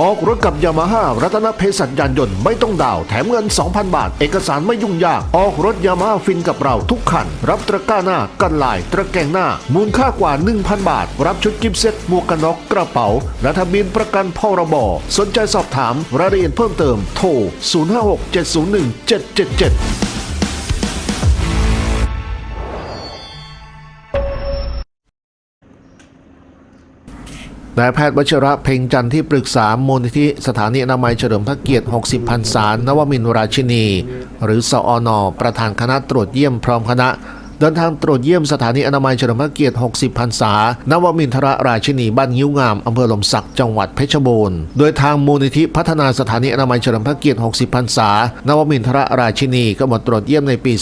ออกรถกับยามาฮ่ารัตนเพศัชยานยนต์ไม่ต้องดาวแถมเงิน 2,000 บาท เอกสารไม่ยุ่งยาก ออกรถยามาฮ่าฟินกับเราทุกคัน รับตะกร้าหน้า กันลาย ตะแกงหน้า มูลค่ากว่า 1,000 บาท รับชุดกิฟต์เซ็ตหมวกกันน็อกกระเป๋า และทะเบียนประกันพรบสนใจสอบถามรายละเอียดเพิ่มเติมโทร 056 701 777 นายแพทย์วชิระเพ็งจันทร์ที่ปรึกษามูลนิธิสถานีอนามัยเฉลิมพระเกียรติ 60 พรรษานวมินทรราชินี หรือสอนอประธานคณะตรวจเยี่ยมพร้อมคณะ เดินทางตรวจเยี่ยมสถานีอนามัยเฉลิมพระเกียรติ 60 พรรษา นวมินทรราชินีบ้านยิ้วงามอำเภอหลมสักจังหวัดเพชรบูรณ์ โดยทางมูลนิธิพัฒนาสถานีอนามัยเฉลิมพระเกียรติ 60 พรรษา นวมินทรราชินีก็มาตรวจเยี่ยมในปี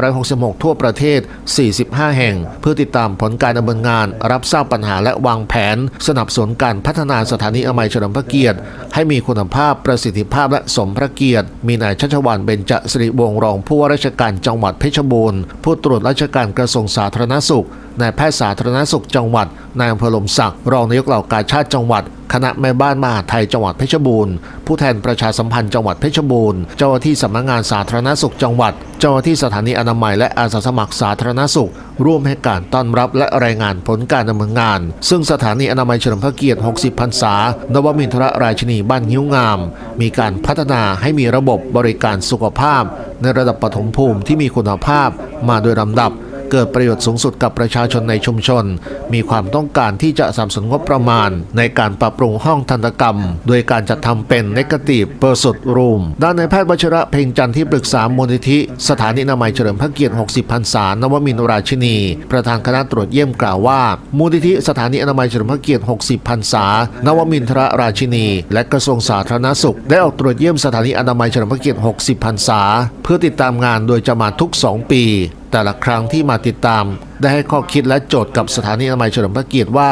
2566 ทั่วประเทศ 45 แห่ง เพื่อติดตามผลการดำเนินงาน รับทราบปัญหาและวางแผน สนับสนุนการพัฒนาสถานีอนามัยเฉลิมพระเกียรติ ให้มีคุณภาพประสิทธิภาพและสมพระเกียรติ มีนายชัชวานเบญจสิริวงศ์รองผู้ว่าราชการจังหวัดเพชรบูรณ์ผู้ตรวจราราชการกระทรวงสาธารณสุขนายแพทย์สาธารณสุขจังหวัดนายอำเภอลมสักรองนายกเหล่ากาชาติจังหวัด คณะแม่บ้านมหาไทยจังหวัดเพชรบูรณ์ ผู้แทนประชาสัมพันธ์จังหวัดเพชรบูรณ์ เจ้าหน้าที่สำนักงานสาธารณสุขจังหวัดเจ้าหน้าที่สถานีอนามัยและอาสาสมัครสาธารณสุข ร่วมให้การต้อนรับและรายงานผลการดำเนินงาน ซึ่งสถานีอนามัยเฉลิมพระเกียรติ 60 พรรษา นวมินทรราชินีบ้านหิ้วงาม มีการพัฒนาให้มีระบบบริการสุขภาพ ในระดับปฐมภูมิที่มีคุณภาพมาโดยลำดับ เกิดประโยชน์สูงสุดกับประชาชนในชุมชน มีความต้องการที่จะสนับสนุนงบประมาณ ในการปรับปรุงห้องทันตกรรม โดยการจัดทำเป็น Negative p e r s u t Room ด้านในแพทย์วชิระเพ็งจันทร์ที่ปรึกษามูลนิธิ สถานีอนามัยเฉลิมพระเกียรติ 60 พรรษา นวมินทรราชินี ประธานคณะตรวจเยี่ยมกล่าวว่า มูลนิธิสถานีอนามัยเฉลิมพระเกียรติ 60 พรรษา นวมินทรราชินี และกระทรวงสาธารณสุข ได้ออกตรวจเยี่ยมสถานีอนามัยเฉลิมพระเกียรติ 60 พรรษา เพื่อติดตามงานโดยจะมาทุก 2 ปี แต่ละครั้งที่มาติดตาม ได้ให้ข้อคิดและโจทย์กับสถานีอนามัยเฉลิมพระเกียรติว่า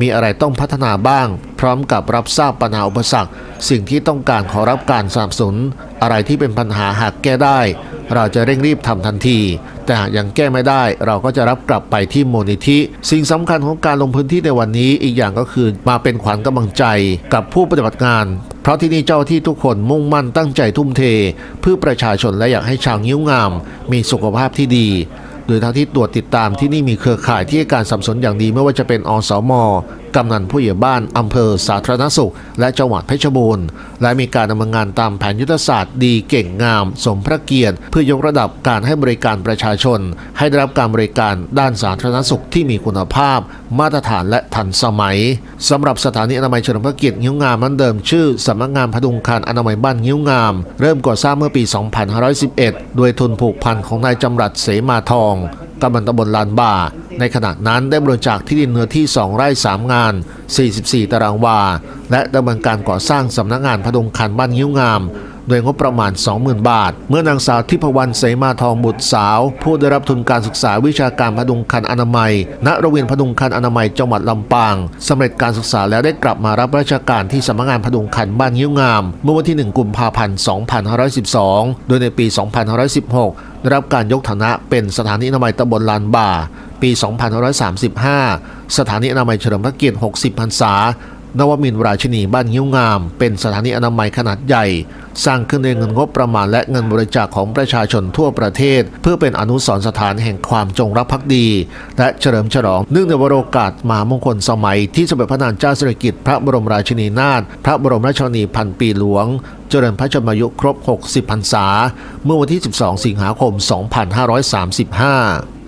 มีอะไรต้องพัฒนาบ้าง พร้อมกับรับทราบปัญหาอุปสรรค สิ่งที่ต้องการขอรับการสนับสนุน อะไรที่เป็นปัญหาหากแก้ได้ เราจะเร่งรีบทำทันที แต่หากยังแก้ไม่ได้เราก็จะรับกลับไปที่มูลนิธิ สิ่งสำคัญของการลงพื้นที่ในวันนี้อีกอย่างก็คือมาเป็นขวัญกำลังใจกับผู้ปฏิบัติงาน เพราะที่นี่เจ้าที่ทุกคนมุ่งมั่นตั้งใจทุ่มเท เพื่อประชาชนและอยากให้ชาวงิ้วงาม มีสุขภาพที่ดีโดยทั้งที่ตรวจติดตามที่นี่มีเครือข่ายที่ให้การสับสนุนอย่างดีไม่ว่าจะเป็นอสม กำนันผู้ใหญ่บ้านอำเภอสาธารณสุข และจังหวัดเพชรบูรณ์ และมีการดำเนินงานตามแผนยุทธศาสตร์ดีเก่งงาม สมพระเกียรติ เพื่อยกระดับการให้บริการประชาชน ให้ได้รับการบริการด้านสาธารณสุขที่มีคุณภาพ มาตรฐานและทันสมัยสำหรับสถานีอนามัยเฉลิมพระเกียรติงิ้วงามนั้นเดิมชื่อสำนักงานพดุงคันอนามัยบ้านงิ้วงาม เริ่มก่อสร้างเมื่อปี 2511 โดยทุนผูกพันของนายจำรัดเสมาทองกำนันตำบลลานบ่า ในขณะนั้นได้บริจาคที่ดินเนื้อที่ 2 ไร่ 3 งาน 44 ตารางวา และดำเนินการก่อสร้างสำนักงานพดุงคันบ้านยิ้วงามโดยงบประมาณ 20,000 บาท เมื่อนางสาวทิพวรรณเสมาทองบุตรสาว ผู้ได้รับทุนการศึกษาวิชาการพดุงคันอนามัย ณ โรงเรียนพดุงคันอนามัยจังหวัดลำปางสำเร็จการศึกษาแล้วได้กลับมารับราชการที่สำนักงานพดุงคันบ้านยิ้วงาม เมื่อวันที่ 1 กุมภาพันธ์ 2512 โดยในปี 2516 ได้รับการยกฐานะเป็นสถานีอนามัยตำบลลานบ่า ปี 2535 สถานีอนามัยเฉลิมพระเกียรติ 60 พรรษานวมินทรราชินีบ้านยิ้วงาม เป็นสถานีอนามัยขนาดใหญ่ สร้างขึ้นด้วยเงินงบประมาณและเงินบริจาคของประชาชนทั่วประเทศ เพื่อเป็นอนุสรณ์สถานแห่งความจงรักภักดี และเฉลิมฉลองเนื่องในวโรกาสมหามงคลสมัย ที่สมเด็จพระนางเจ้าสิริกิติ์พระบรมราชินีนาถพระบรมราชชนนีพันปีหลวง เจริญพระชนมายุครบ 60 พรรษา เมื่อวันที่ 12 สิงหาคม 2535